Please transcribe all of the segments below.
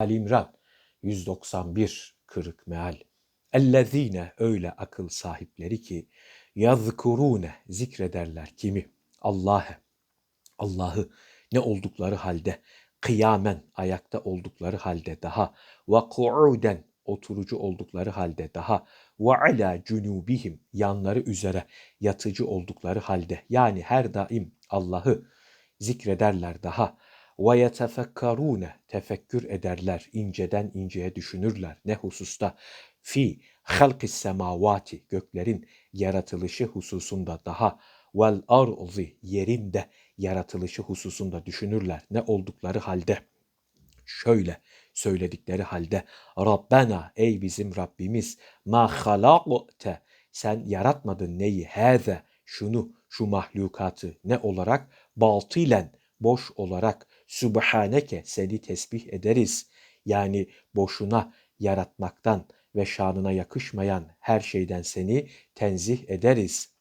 Ali İmran 191 kırık meal. Ellezine öyle akıl sahipleri ki yazkurune zikrederler kimi? Allah'ı. Allah'ı ne oldukları halde kıyamen ayakta oldukları halde daha ve ku'uden oturucu oldukları halde daha ve ala cunubihim yanları üzere yatıcı oldukları halde yani her daim Allah'ı zikrederler daha ve yetefekkarune tefekkür ederler inceden inceye düşünürler. Ne hususta? Fi halkis semavati göklerin yaratılışı hususunda daha. vel arzi yerin de yaratılışı hususunda düşünürler. Ne oldukları halde? Şöyle söyledikleri halde Rabbena ey bizim Rabbimiz ma halakte sen yaratmadın neyi? Heze şunu şu mahlukatı ne olarak? Batilen boş olarak Sübhaneke seni tesbih ederiz. Yani boşuna yaratmaktan ve şanına yakışmayan her şeyden seni tenzih ederiz.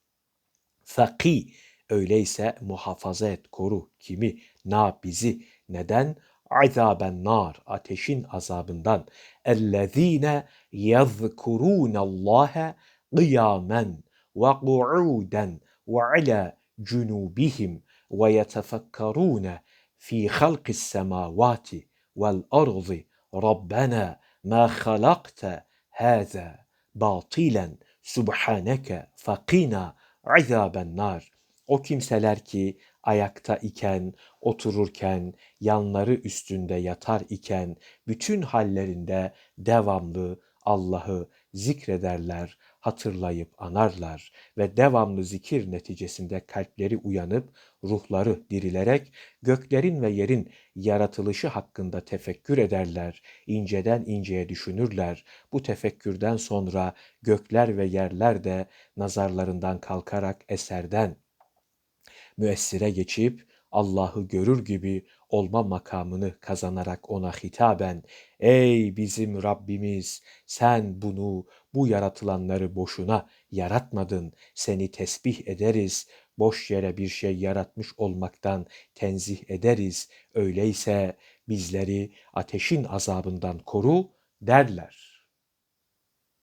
Faki öyleyse muhafaza et koru kimi na bizi neden azaben nar ateşin azabından ellezine yezkurunallaha kıyamen ve qu'uden ve ala cunubihim ve yetefekkarune fi halqis semavati vel ardı Rabbena ma halakte haza batilen subhaneke fakina azaben. O kimseler ki ayakta iken, otururken, yanları üstünde yatar iken bütün hallerinde devamlı Allah'ı zikrederler, hatırlayıp anarlar ve devamlı zikir neticesinde kalpleri uyanıp ruhları dirilerek göklerin ve yerin yaratılışı hakkında tefekkür ederler, inceden inceye düşünürler. Bu tefekkürden sonra gökler ve yerler de nazarlarından kalkarak eserden müessire geçip Allah'ı görür gibi olma makamını kazanarak ona hitaben ey bizim Rabbimiz sen bunu bu yaratılanları boşuna yaratmadın seni tesbih ederiz boş yere bir şey yaratmış olmaktan tenzih ederiz öyleyse bizleri ateşin azabından koru derler.